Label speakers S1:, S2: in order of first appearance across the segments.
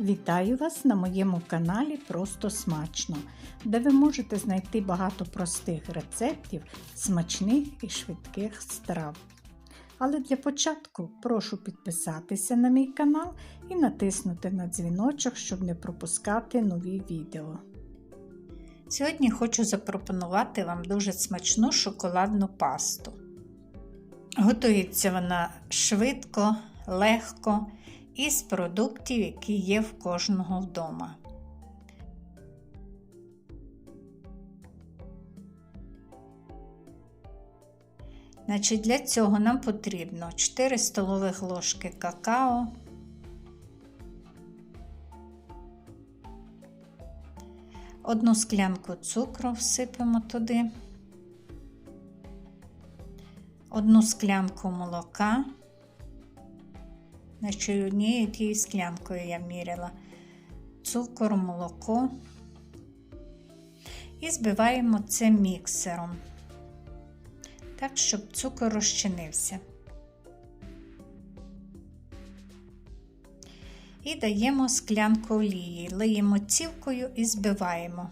S1: Вітаю вас на моєму каналі Просто Смачно, де ви можете знайти багато простих рецептів смачних і швидких страв. Але для початку прошу підписатися на мій канал і натиснути на дзвіночок, щоб не пропускати нові відео. Сьогодні хочу запропонувати вам дуже смачну шоколадну пасту. Готується вона швидко, легко із продуктів, які є в кожного вдома. Значить, Для цього нам потрібно 4 столових ложки какао, одну склянку цукру всипемо туди, одну склянку молока. Значить, однією тією склянкою я міряла цукор, молоко і збиваємо це міксером, так, щоб цукор розчинився. І даємо склянку олії, лиємо цілкою і збиваємо.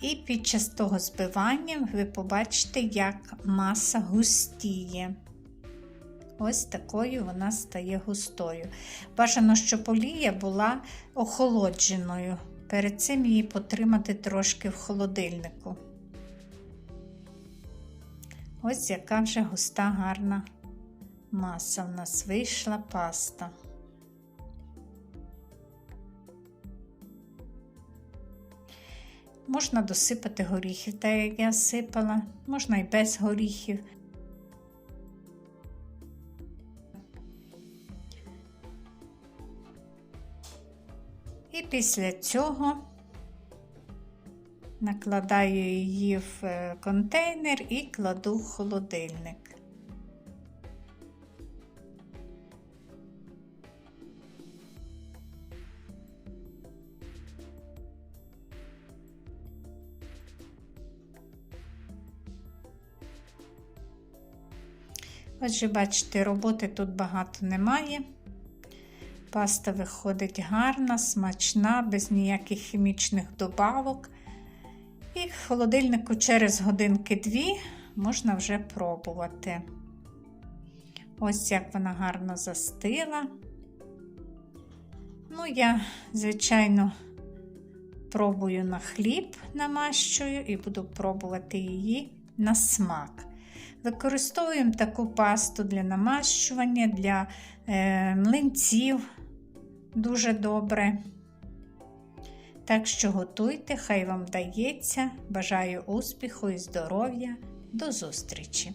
S1: І під час того збивання ви побачите, як маса густіє. Ось такою вона стає густою. Бажано, щоб олія була охолодженою. Перед цим її потримати трошки в холодильнику. Ось яка вже густа гарна маса в нас вийшла паста. Можна досипати горіхів, так як я сипала, можна і без горіхів. І після цього накладаю її в е, контейнер і кладу в холодильник. Отже, бачите, роботи тут багато немає. Паста виходить гарна, смачна, без ніяких хімічних добавок. І в холодильнику через годинки-дві можна вже пробувати. Ось як вона гарно застила. Ну, я, звичайно, пробую на хліб, намащую і буду пробувати її на смак. Використовуємо таку пасту для намащування, для е, млинців дуже добре. Так що готуйте, хай вам вдається. Бажаю успіху і здоров'я. До зустрічі!